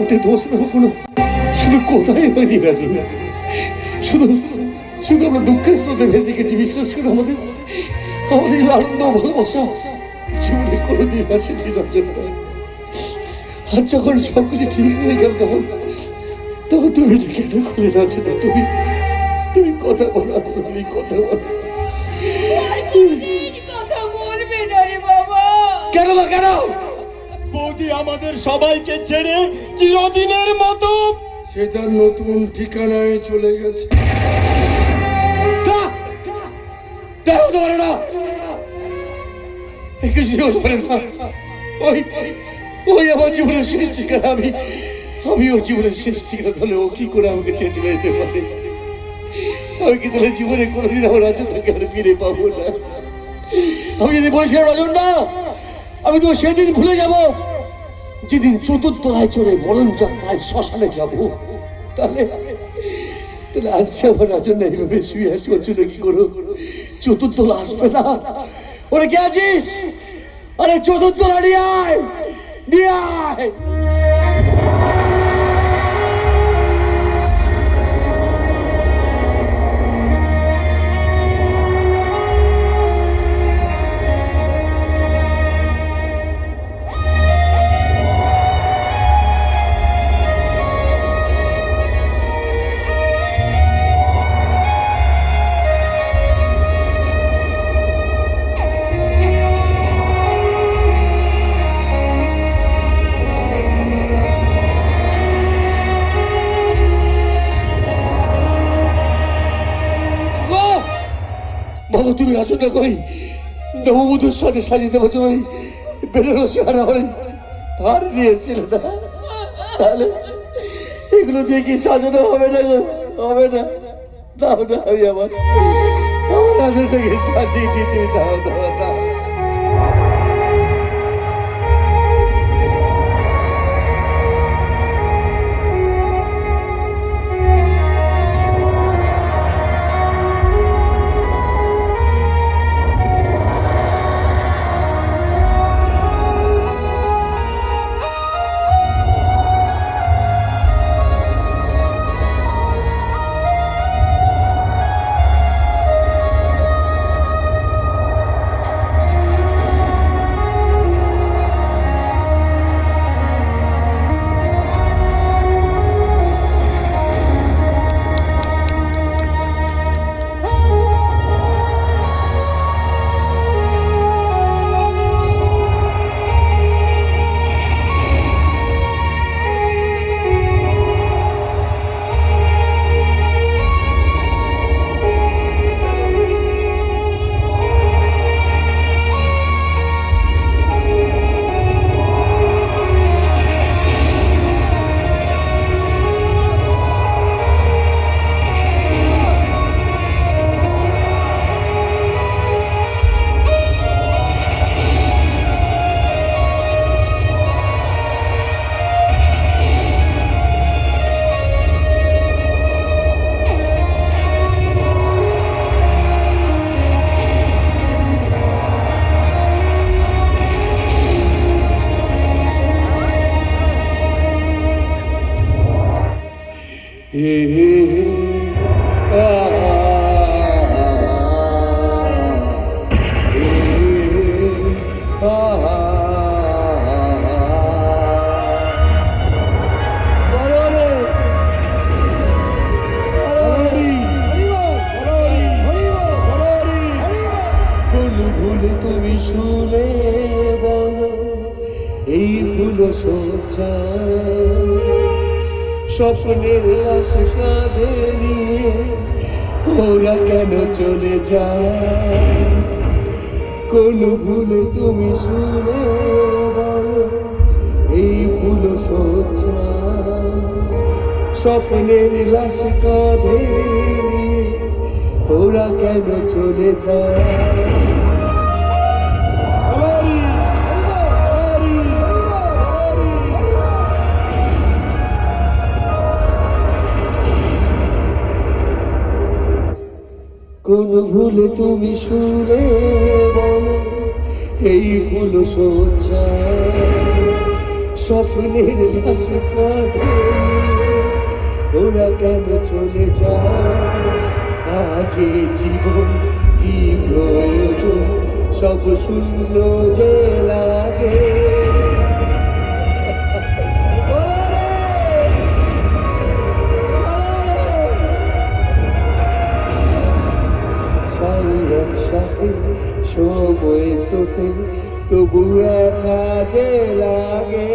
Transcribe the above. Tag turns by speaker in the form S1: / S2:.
S1: ওতে দোষ না কোনো। শুধু কোথায় হয়নি রাজু? শুধু শুধু আমরা দুঃখের স্রোতে ভেসে গেছি বিশ্বাস করে আমাদের আমাদের আনন্দ ভালোবাসা জীবনে কোনোদিন আসেনি রাজু। আর যখন সব কিছু ঠিক হয়ে গেল তখন তখন তুমি কেন খুলে রাজু না তুমি তুমি কথা বলো তুমি কথা বলো।
S2: কথা বলবে না রে বাবা।
S1: কেন বা কেন?
S3: বৌদি আমাদের সবাইকে ছেড়ে চিরদিনের মতো
S1: সে তার নতুন ঠিকানায় চলে গেছে। না এ কিছু না ওই ওই আমার জীবনের শেষ ঠিকানা আমি আমি ওর জীবনের শেষ ঠিকানা তাহলে ও কি করে আমাকে ছেড়ে চলে যেতে পারে? আমি কি তাহলে জীবনে কোনোদিন আমার রাজনকে আর ফিরে পাবো না? আমি যদি বলেছিলাম রাজন না আমি তো সেদিন ভুলে যাব। যেদিন চতুর্থায় চড়ে মরণ যাত্রায় শ্মশানে যাব, তাহলে তাহলে আসছে আমার রাজন এইভাবে শুয়ে আছে কি করো? চতুর্থ আসবে না। ওরে কে আছিস? আরে চতুর্থ নিয়ে আয়! নিয়ে আয়! বাবা, তুমি আছো না কই? নববধূর সাথে সাজিয়ে দেবো তুমি। বেনারসি হারা হয় হার দিয়েছিল তাহলে এগুলো দিয়ে কি সাজানো হবে না হবে না। দাও না, আমি আমার আমার রাজাটাকে সাজিয়ে দিতে দাও দাও দাও। শুনে বলো, এই ফুল সোচা স্বপ্নের লাশ কাঁধে নিয়ে ওরা কেন চলে যায়? কোন ভুল তুমি শুনে বলো, এই ফুল সোচা স্বপ্নের লাশ কাঁধে নিয়ে ওরা কেন চলে যায়? কোন ভুলে তুমি শুনে বলো? এই ভুল স্বপ্নের ওরা কেন চলে যায়? আজ জীবন কি প্রয়োজন? সব শূন্য যে লাগে। একসাথে সময় স্রোতে তবু একা যে লাগে।